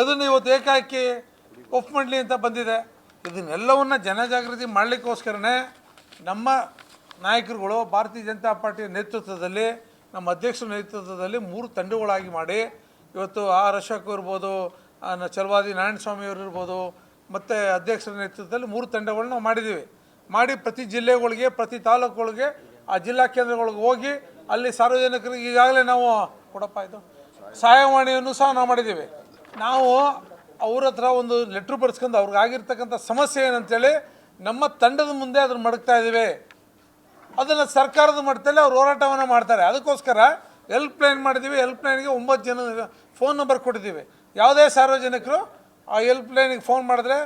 ಅದನ್ನು ಇವತ್ತು ಏಕಾಕಿ ಒಫ್ ಮಾಡಲಿ ಅಂತ ಬಂದಿದೆ. ಇದನ್ನೆಲ್ಲವನ್ನ ಜನಜಾಗೃತಿ ಮಾಡಲಿಕ್ಕೋಸ್ಕರನೇ ನಮ್ಮ ನಾಯಕರುಗಳು ಭಾರತೀಯ ಜನತಾ ಪಾರ್ಟಿಯ ನೇತೃತ್ವದಲ್ಲಿ, ನಮ್ಮ ಅಧ್ಯಕ್ಷರ ನೇತೃತ್ವದಲ್ಲಿ ಮೂರು ತಂಡಗಳಾಗಿ ಮಾಡಿ, ಇವತ್ತು ಆರ್ ಅಶೋಕ್ ಇರ್ಬೋದು ಚಲವಾದಿ ನಾರಾಯಣ ಸ್ವಾಮಿಯವರು ಇರ್ಬೋದು, ಮತ್ತು ಅಧ್ಯಕ್ಷರ ನೇತೃತ್ವದಲ್ಲಿ ಮೂರು ತಂಡಗಳನ್ನ ನಾವು ಮಾಡಿದ್ದೀವಿ. ಮಾಡಿ ಪ್ರತಿ ಜಿಲ್ಲೆಗಳಿಗೆ, ಪ್ರತಿ ತಾಲೂಕುಗಳಿಗೆ, ಆ ಜಿಲ್ಲಾ ಕೇಂದ್ರಗಳಿಗೆ ಹೋಗಿ ಅಲ್ಲಿ ಸಾರ್ವಜನಿಕರಿಗೆ ಈಗಾಗಲೇ ನಾವು ಕೊಡಪ್ಪ ಇದು, ಸಹಾಯವಾಣಿಯನ್ನು ಸಹ ನಾವು ಮಾಡಿದ್ದೀವಿ. ನಾವು ಅವ್ರ ಹತ್ರ ಒಂದು ಲೆಟ್ರ್ ಬರ್ಸ್ಕೊಂಡು ಅವ್ರಿಗೆ ಆಗಿರ್ತಕ್ಕಂಥ ಸಮಸ್ಯೆ ಏನಂತೇಳಿ ನಮ್ಮ ತಂಡದ ಮುಂದೆ ಅದನ್ನು ಮಡಗ್ತಾ ಇದ್ದೀವಿ. ಅದನ್ನು ಸರ್ಕಾರದ ಮಟ್ಟದಲ್ಲಿ ಅವ್ರು ಹೋರಾಟವನ್ನು ಮಾಡ್ತಾರೆ. ಅದಕ್ಕೋಸ್ಕರ ಹೆಲ್ಪ್ ಲೈನ್ ಮಾಡಿದ್ದೀವಿ. ಹೆಲ್ಪ್ ಲೈನ್ಗೆ ಒಂಬತ್ತು ಜನ ಫೋನ್ ನಂಬರ್ ಕೊಟ್ಟಿದ್ದೀವಿ. ಯಾವುದೇ ಸಾರ್ವಜನಿಕರು ಆ ಹೆಲ್ಪ್ ಲೈನಿಗೆ ಫೋನ್ ಮಾಡಿದ್ರೆ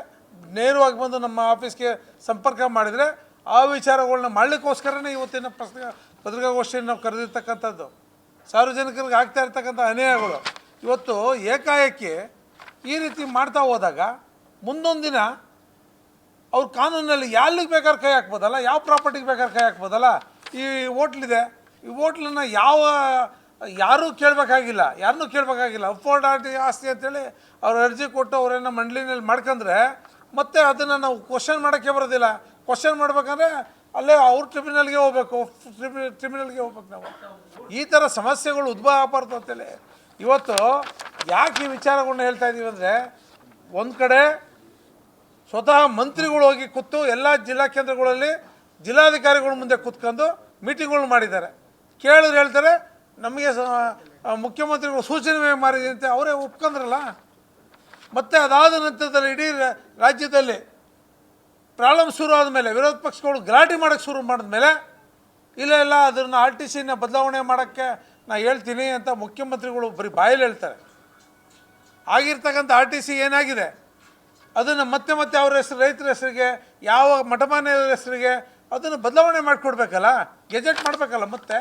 ನೇರವಾಗಿ ಬಂದು ನಮ್ಮ ಆಫೀಸ್ಗೆ ಸಂಪರ್ಕ ಮಾಡಿದರೆ ಆ ವಿಚಾರಗಳನ್ನ ಮಾಡಲಿಕ್ಕೋಸ್ಕರನೇ ಇವತ್ತಿನ ಪತ್ರಿಕಾ ಪತ್ರಿಕಾಗೋಷ್ಠಿಯನ್ನು ನಾವು ಕರೆದಿರ್ತಕ್ಕಂಥದ್ದು. ಸಾರ್ವಜನಿಕರಿಗೆ ಆಗ್ತಾ ಇರ್ತಕ್ಕಂಥ ಅನ್ಯಾಯಗಳು. ಇವತ್ತು ಏಕಾಏಕಿ ಈ ರೀತಿ ಮಾಡ್ತಾ ಹೋದಾಗ ಮುಂದೊಂದು ದಿನ ಅವ್ರ ಕಾನೂನಲ್ಲಿ ಯಾರಿಗೆ ಬೇಕಾದ್ರೆ ಕೈ ಹಾಕ್ಬೋದಲ್ಲ? ಯಾವ ಪ್ರಾಪರ್ಟಿಗೆ ಬೇಕಾದ್ರೆ ಕೈ ಹಾಕ್ಬೋದಲ್ಲ? ಈ ಹೋಟ್ಲಿದೆ. ಈ ಹೋಟ್ಲನ್ನು ಯಾವ, ಯಾರೂ ಕೇಳಬೇಕಾಗಿಲ್ಲ. ಯಾರನ್ನೂ ಕೇಳಬೇಕಾಗಿಲ್ಲ. ಅಫೋರ್ಡ್ ಆಗಿ ಆಸ್ತಿ ಅಂತೇಳಿ ಅವ್ರು ಅರ್ಜಿ ಕೊಟ್ಟು ಅವರನ್ನು ಮಂಡಳಿನಲ್ಲಿ ಮಾಡ್ಕೊಂಡ್ರೆ ಮತ್ತೆ ಅದನ್ನು ನಾವು ಕ್ವಶನ್ ಮಾಡೋಕ್ಕೆ ಬರೋದಿಲ್ಲ. ಕ್ವಶನ್ ಮಾಡ್ಬೇಕಂದ್ರೆ ಅಲ್ಲೇ ಅವ್ರ ಟ್ರಿಬ್ಯುನಲ್ಗೆ ಹೋಗ್ಬೇಕು. ಟ್ರಿಬ್ಯು, ಟ್ರಿಬ್ಯುನಲ್ಗೆ ಹೋಗ್ಬೇಕು ನಾವು. ಈ ಥರ ಸಮಸ್ಯೆಗಳು ಉದ್ಭವ ಆಗಬಾರ್ದು ಅಂತೇಳಿ ಇವತ್ತು ಯಾಕೆ ಈ ವಿಚಾರಗಳನ್ನ ಹೇಳ್ತಾ ಇದ್ದೀವಿ ಅಂದರೆ ಒಂದು ಕಡೆ ಸ್ವತಃ ಮಂತ್ರಿಗಳು ಹೋಗಿ ಕೂತು ಎಲ್ಲ ಜಿಲ್ಲಾ ಕೇಂದ್ರಗಳಲ್ಲಿ ಜಿಲ್ಲಾಧಿಕಾರಿಗಳ ಮುಂದೆ ಕೂತ್ಕೊಂಡು ಮೀಟಿಂಗ್ಗಳು ಮಾಡಿದ್ದಾರೆ. ಕೇಳಿದ್ರೆ ಹೇಳ್ತಾರೆ, ನಮಗೆ ಮುಖ್ಯಮಂತ್ರಿಗಳು ಸೂಚನೆ ಮಾಡಿದೆ ಅಂತ ಅವರೇ ಒಪ್ಕೊಂಡ್ರಲ್ಲ? ಮತ್ತು ಅದಾದ ನಂತರದಲ್ಲಿ ಇಡೀ ರಾಜ್ಯದಲ್ಲಿ ಪ್ರಾಬ್ಲಮ್ ಶುರು ಆದಮೇಲೆ, ವಿರೋಧ ಪಕ್ಷಗಳು ಗಲಾಟೆ ಮಾಡೋಕ್ಕೆ ಶುರು ಮಾಡಿದ್ಮೇಲೆ, ಇಲ್ಲ ಇಲ್ಲ, ಅದನ್ನು ಆರ್ ಟಿ ಸಿನ ಬದಲಾವಣೆ ಮಾಡೋಕ್ಕೆ ನಾ ಹೇಳ್ತೀನಿ ಅಂತ ಮುಖ್ಯಮಂತ್ರಿಗಳು ಬರೀ ಬಾಯಲ್ಲಿ ಹೇಳ್ತಾರೆ. ಆಗಿರ್ತಕ್ಕಂಥ ಆರ್ ಟಿ ಸಿ ಏನಾಗಿದೆ? ಅದನ್ನು ಮತ್ತೆ ಮತ್ತೆ ಅವ್ರ ಹೆಸರು, ರೈತರ ಹೆಸರಿಗೆ, ಯಾವ ಮಠಮಾನ್ಯರ ಹೆಸರಿಗೆ, ಅದನ್ನು ಬದಲಾವಣೆ ಮಾಡಿಕೊಡ್ಬೇಕಲ್ಲ? ಗೆಜೆಟ್ ಮಾಡಬೇಕಲ್ಲ ಮತ್ತೆ?